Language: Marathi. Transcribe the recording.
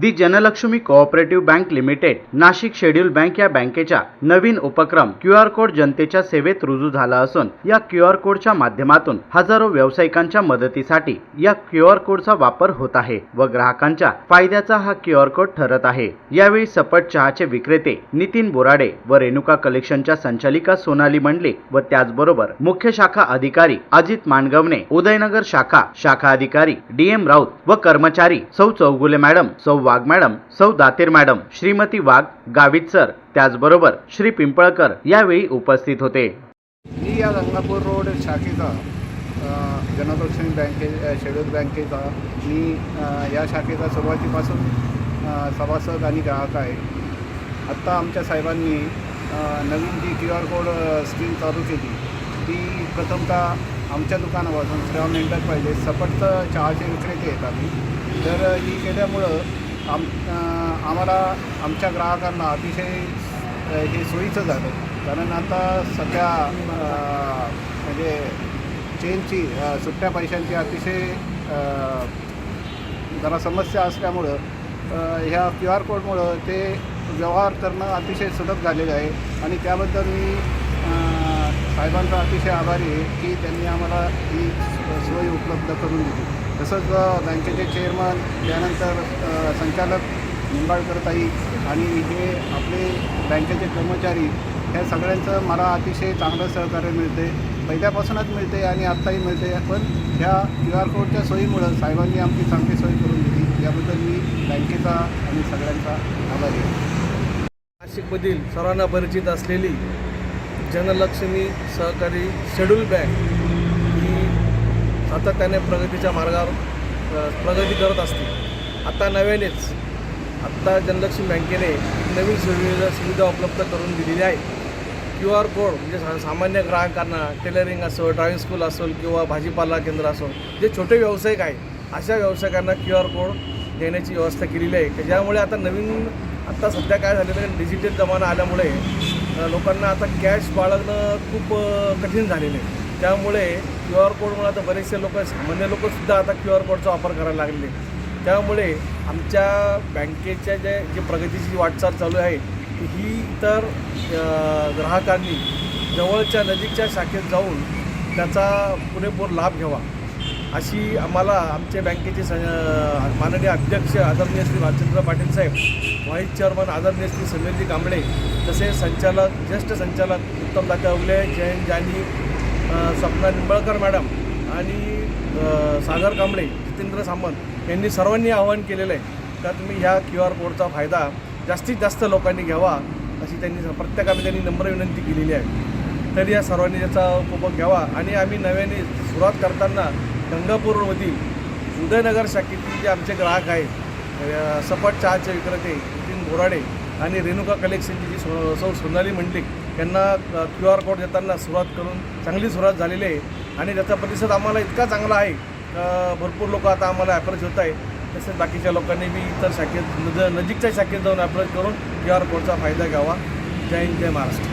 The Janalakshmi cooperative bank limited Nashik schedule bank या बँकेच्या नवीन उपक्रम क्यू आर कोड जनतेच्या सेवेत रुजू झाला असून या क्यू आर कोडच्या माध्यमातून हजारो व्यावसायिकांच्या मदतीसाठी या क्यू आर कोडचा वापर होत आहे व ग्राहकांच्या फायद्याचा हा क्यू आर कोड ठरत आहे. यावेळी सपट चहाचे विक्रेते नितीन बोराडे व रेणुका कलेक्शनच्या संचालिका सोनाली मंडले व त्याचबरोबर मुख्य शाखा अधिकारी अजित मानगवणे उदयनगर शाखा शाखा अधिकारी डी एम राऊत व कर्मचारी सौ चौगुले मॅडम सौ वाघ मॅडम सौ दातीर मॅडम श्रीमती वाघ गावित सर त्याचबरोबर श्री पिंपळकर यावेळी उपस्थित होते. मी या गंगापूर रोड शाखेचा अ, बँके शेड्यूल बँकेचा मी या शाखेचा सुरुवातीपासून सभासद आणि ग्राहक आहे. आत्ता आमच्या साहेबांनी नवीन G Q R code scheme चालू केली ती प्रथमतः आमच्या दुकानापासून श्रावण एंटरप्राइजेस सपटचं चहाचे विक्रेते येतात तर ही केल्यामुळं आम आम्हाला आमच्या ग्राहकांना अतिशय हे सोयीचं झालं. कारण आता सध्या म्हणजे चेनची सुट्ट्या पैशांची अतिशय जरा समस्या असल्यामुळं ह्या क्यू आर कोडमुळं ते व्यवहार करणं अतिशय सुलभ झालेलं आहे. आणि त्याबद्दल मी साहेबांचा अतिशय आभारी आहे की त्यांनी आम्हाला ही सोय उपलब्ध करून दिली. तसंच बँकेचे चेअरमन त्यानंतर संचालक निंबाळकर ताई आणि हे आपले बँकेचे कर्मचारी ह्या सगळ्यांचं मला अतिशय चांगलं सहकार्य मिळते. पहिल्यापासूनच मिळते आणि आत्ताही मिळते. पण ह्या क्यू आर कोडच्या सोयीमुळं साहेबांनी आमची चांगली सोय करून दिली. याबद्दल मी बँकेचा आणि सगळ्यांचा आभारी आहे. नाशिकमधील सर्वांना परिचित असलेली जनलक्ष्मी सहकारी शेड्यूल बँक सातत्याने प्रगतीच्या मार्गावर प्रगती करत असते. आता नव्यानेच आत्ता जनलक्ष्मी बँकेने नवीन सुविधा सुविधा उपलब्ध करून दिलेली आहे. क्यू आर कोड म्हणजे सा सामान्य ग्राहकांना टेलरिंग असो ड्रॉइंग स्कूल असेल किंवा भाजीपाला केंद्र असो जे छोटे व्यावसायिक आहे अशा व्यावसायिकांना क्यू आर कोड देण्याची व्यवस्था केलेली आहे. की ज्यामुळे आता नवीन आत्ता सध्या काय झालेलं आहे डिजिटल जमाना आल्यामुळे लोकांना आता कॅश बाळगणं खूप कठीण झालेलं आहे. त्यामुळे क्यू आर कोडमुळे आता बरेचसे लोक सामान्य लोकसुद्धा आता क्यू आर कोडचा वापर करायला लागलेले त्यामुळे आमच्या बँकेच्या जे जी प्रगतीची जी वाटचाल चालू आहे ही तर ग्राहकांनी जवळच्या नजीकच्या शाखेत जाऊन त्याचा पुरेपूर लाभ घ्यावा. अशी आम्हाला आमचे बँकेचे स माननीय अध्यक्ष आदरणीय श्री भालचंद्र पाटील साहेब व्हाईस चेअरमन आदरणीय श्री समीरजी कांबळे तसेच संचालक ज्येष्ठ संचालक उत्तम दादा उगले जयंत जानी स्वप्ना निंबळकर मॅडम आणि सागर कांबळे जितेंद्र सामंत यांनी सर्वांनी आवाहन केलेलं आहे का तुम्ही ह्या क्यू आर कोडचा फायदा जास्तीत जास्त लोकांनी घ्यावा अशी त्यांनी प्रत्येकाने त्यांनी नम्र विनंती केलेली आहे. तरी या सर्वांनी याचा उपभोग घ्यावा आणि आम्ही नव्याने सुरुवात करताना गंगापूरमधील उदयनगर शाखेतील जे आमचे ग्राहक आहेत सपाट चहाचे विक्रेते नितीन बोराडे आणि रेणुका कलेक्शनची जी सो सौ सोनाली मंडलिक यांना क्यू आर कोड देताना सुरुवात करून चांगली सुरुवात झालेली आहे आणि त्याचा प्रतिसाद आम्हाला इतका चांगला आहे. भरपूर लोक आता आम्हाला ॲप्रोच होत आहे तसेच बाकीच्या लोकांनी बी इतर शाखेत नज नजीकच्या शाखेत जाऊन ॲप्रोच करून क्यू आर कोडचा फायदा घ्यावा. जय हिंद जय महाराष्ट्र.